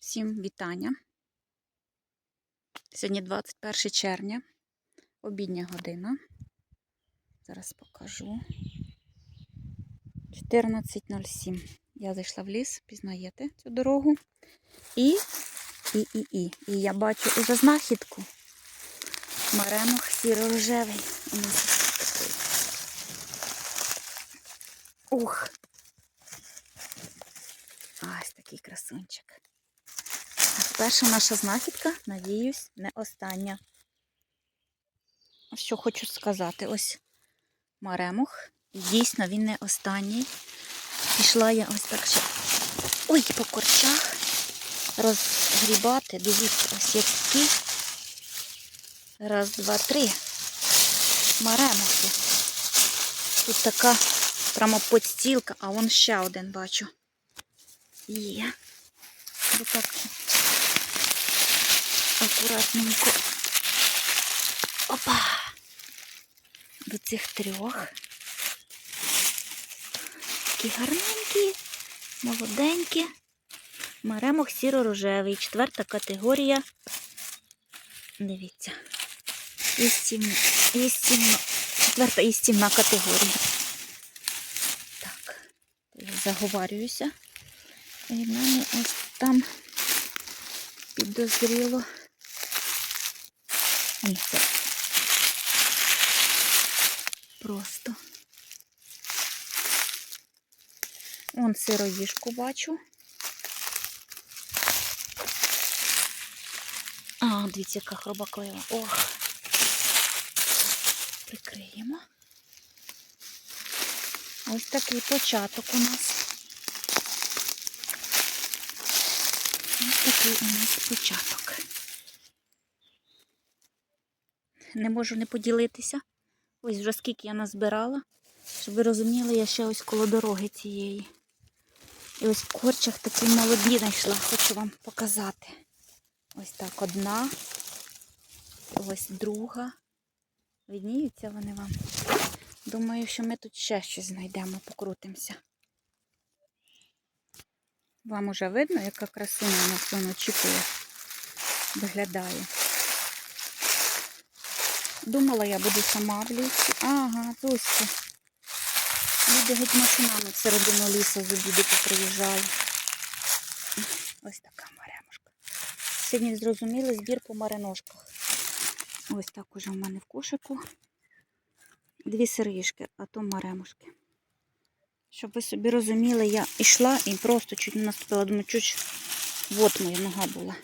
Всім вітання. Сьогодні 21 червня, обідня година. Зараз покажу. 14.07. Я зайшла в ліс, пізнаєте цю дорогу. І, і, і, і. І я бачу уже знахідку. Маремох сіро-рожевий. У нас такий. Ух! Ось такий красунчик. Перша наша знахідка, надіюсь, не остання. Що хочу сказати, ось маремух. Дійсно він не останній. Пішла я ось так ще. Ой, по корчах розгрібати. Дивіться, ось які. Раз, два, три. Маремухи. Тут така прямо подстілка, а вон ще один бачу. Є. Бо так акуратненько. Опа! До цих трьох. Такі гарненькі, молоденькі. Маремох сіро-рожевий. Четверта категорія. Дивіться. Істівна, істівна. Четверта істівна категорія. Так, заговарююся. І в мене ось там підозріло. Ні, це просто. Вон сироїжку бачу. А, дивіться, яка хробаклива. Ох. Прикриємо. Ось такий початок у нас. Ось такий у нас початок. Не можу не поділитися. Ось вже скільки я назбирала. Щоб ви розуміли, я ще ось коло дороги цієї. І ось в корчах такі молоді знайшла, хочу вам показати. Ось так одна, ось друга. Видніються вони вам. Думаю, що ми тут ще щось знайдемо, покрутимося. Вам уже видно, яка красуня на цьому очікує виглядає. Думала, я буду сама в лісі. Ага, Зуська. Люди геть машинами всередину лісу з обіду приїжджали. Ось така маремушка. Сьогодні зрозуміли збір по мариношках. Ось так уже в мене в кошику. Дві сирішки, а то маремушки. Щоб ви собі розуміли, я йшла і просто чуть не наступила. Думаю, чуть от моя нога була.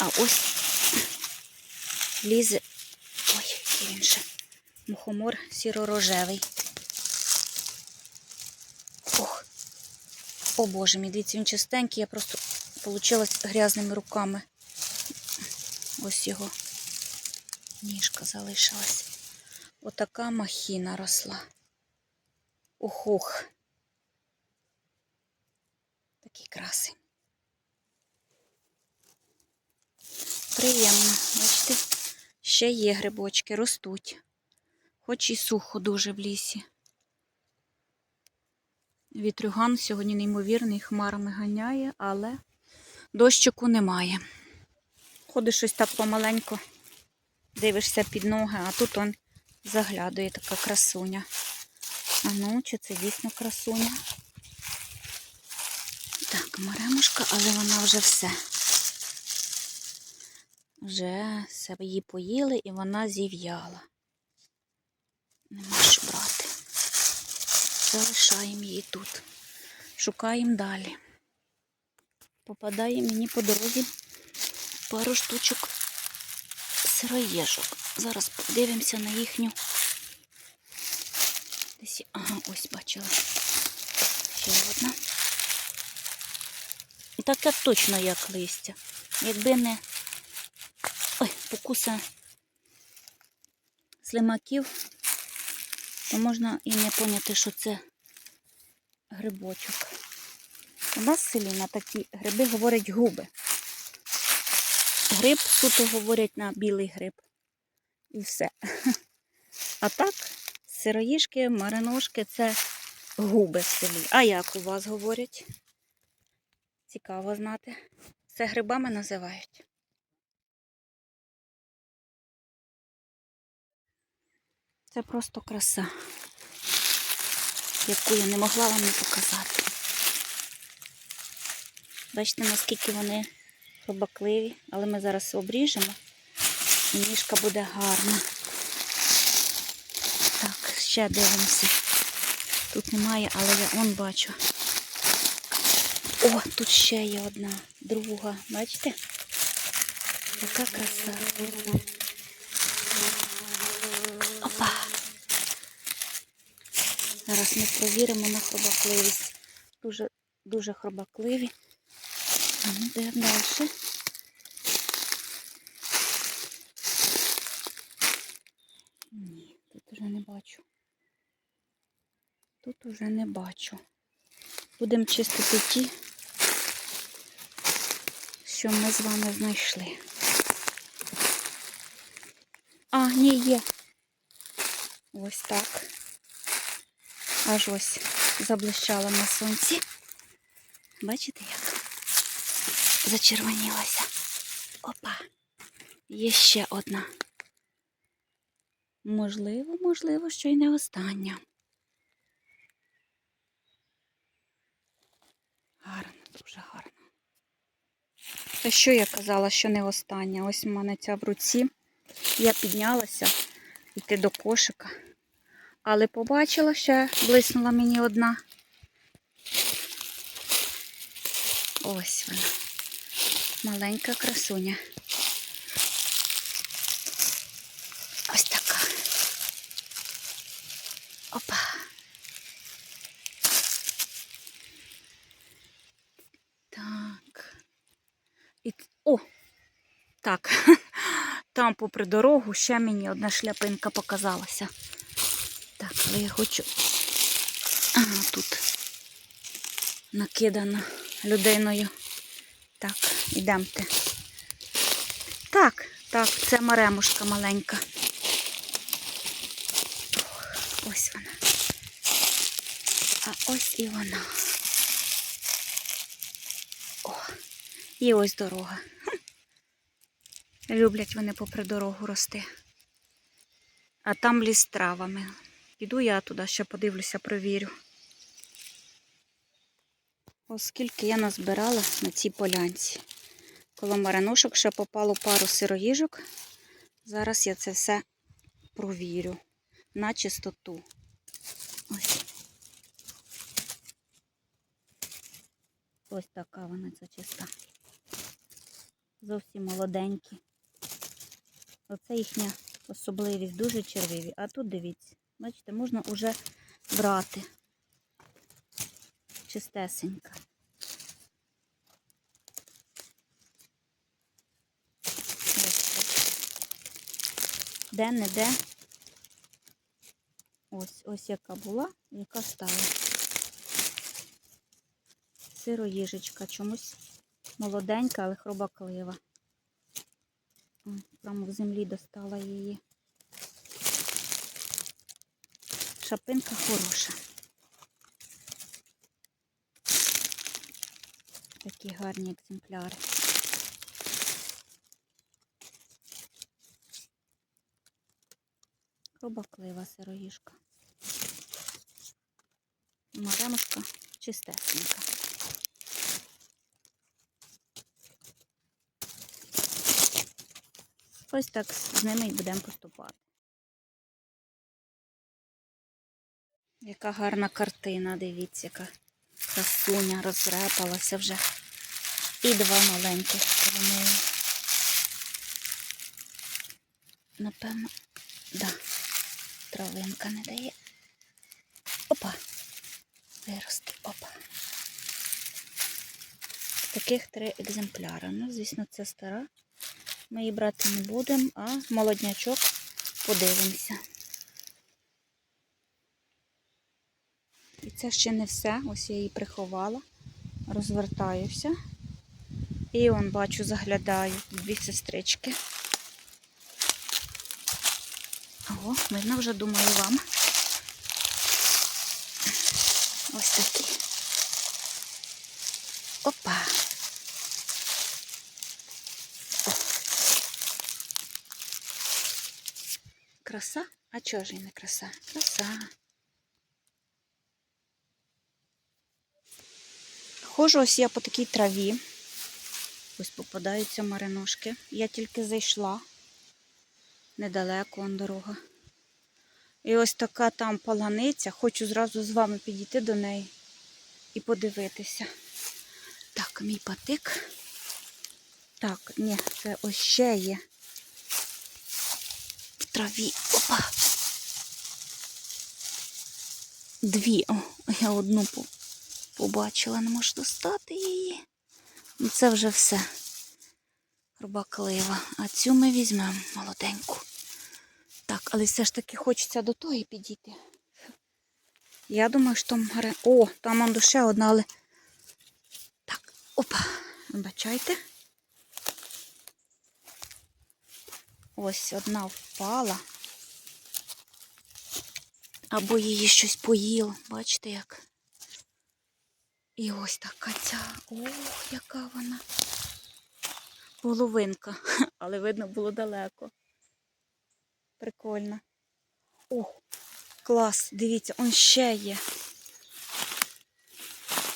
А ось лізе. Ой, який він ще. Мухомор сіро-рожевий. Ох. О боже мій, дивіться, він чистенький, я просто получила грязними руками. Ось його ніжка залишилась. Отака махіна росла. Ох-ох. Такий красень. Приємно, ще є грибочки, ростуть. Хоч і сухо дуже в лісі. Вітрюган сьогодні неймовірний, хмарами ганяє, але дощику немає. Ходиш щось так помаленько, дивишся під ноги, а тут он заглядує така красуня. А ну, чи це дійсно красуня? Так, маремушка, але вона вже все. Вже все її поїли і вона зів'яла. Нема що брати. Залишаємо її тут. Шукаємо далі. Попадає мені по дорозі пару штучок сироєжок. Зараз подивимося на їхню. Десь, ага, ось бачила. Ще одна. Таке точно як листя. Якби не ой, покуса слимаків, то можна і не поняти, що це грибочок. У нас в селі на такі гриби говорять губи. Гриб суто говорять на білий гриб. І все. А так, сироїшки, мариношки це губи в селі. А як у вас говорять? Цікаво знати. Це грибами називають. Це просто краса, яку я не могла вам не показати. Бачите, наскільки вони хробакливі, але ми зараз обріжемо і ніжка буде гарна. Так, ще дивимося. Тут немає, але я он бачу. О, тут ще є одна, друга. Бачите? Яка краса. Зараз ми провіримо на хробакливість. Дуже, дуже хробакливі. Ну далі. Ні, тут уже не бачу. Тут уже не бачу. Будемо чистити ті, що ми з вами знайшли. А, ні, є. Ось так. Аж ось заблищала на сонці. Бачите, як зачервонілася. Опа. Є ще одна. Можливо, можливо, що й не остання. Гарно, дуже гарно. Та що я казала, що не остання? Ось у мене ця в руці. Я піднялася йти до кошика. Але побачила, ще блиснула мені одна. Ось вона. Маленька красуня. Ось така. Опа. Так. І... О! Так. Там попри дорогу ще мені одна шляпинка показалася. Але я хочу. Ага, тут накидано людиною. Так, ідемте. Так, так, це маремушка маленька. Ось вона. А ось і вона. О, і ось дорога. Люблять вони попри дорогу рости. А там ліс травами. Піду я туди ще подивлюся, провірю. Оскільки я назбирала на цій полянці. Коло маринушок ще попало пару сироїжок. Зараз я це все провірю на чистоту. Ось. Ось така вона ця чиста. Зовсім молоденькі. Оце їхня особливість, дуже червиві. А тут дивіться, бачите, можна вже брати. Чистесенька. Де-не-де. Ось, ось яка була, яка стала. Сироїжечка чомусь молоденька, але хробаклива. Прямо в землі достала її. Шапинка хороша. Такі гарні екземпляри. Хробаклива сироїжка. Маремушка чистесенька. Ось так з ними і будемо поступати. Яка гарна картина, дивіться, яка красуня розрепалася вже. І два маленьких неї. Напевно, да, травинка не дає. Опа! Вирости, опа. Таких три екземпляри. Ну, звісно, це стара. Ми її брати не будемо, а молоднячок подивимося. І це ще не все. Ось я її приховала, розвертаюся. І он, бачу, заглядаю дві сестрички. Ого, видно вже, думаю, вам. Ось такі. Опа. О. Краса? А чого ж і не краса? Краса. Ходжу ось я по такій траві. Ось попадаються мариношки. Я тільки зайшла. Недалеко он дорога. І ось така там паланиця. Хочу зразу з вами підійти до неї і подивитися. Так, мій патик. Так, ні, це ось ще є. В траві. Опа. Дві. О, я одну побачила, не можу достати її. Ну це вже все. Рубаклива. А цю ми візьмемо молоденьку. Так, але все ж таки хочеться до тої підійти. Я думаю, що там гаре. О, там он ще одна, але. Так, опа, вибачайте. Ось одна впала. Або її щось поїло. Бачите як? І ось така ця. Ох, яка вона. Половинка. Але видно було далеко. Прикольно. Ох, клас, дивіться, он ще є.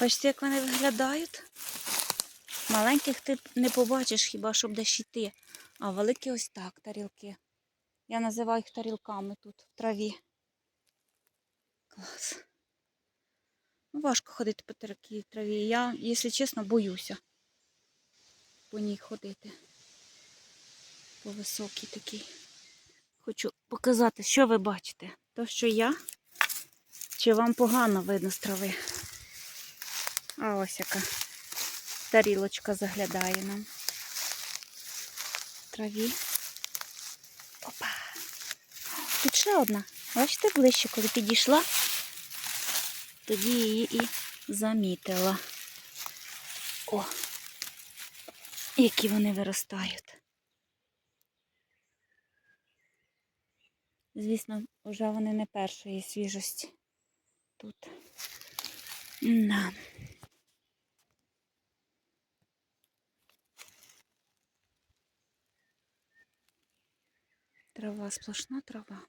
Бачите, як вони виглядають? Маленьких ти не побачиш хіба щоб десь йти. А великі ось так тарілки. Я називаю їх тарілками тут, в траві. Клас. Ну, важко ходити по такій траві. Я, якщо чесно, боюся по ній ходити. По високій такій. Хочу показати, що ви бачите. То, що я, чи вам погано видно з трави. А ось яка тарілочка заглядає нам. В траві. Опа. Тут ще одна. Бачите, ближче, коли підійшла, тоді її і замітила. О, які вони виростають. Звісно, вже вони не першої свіжості тут. Да. Трава, сплошна трава.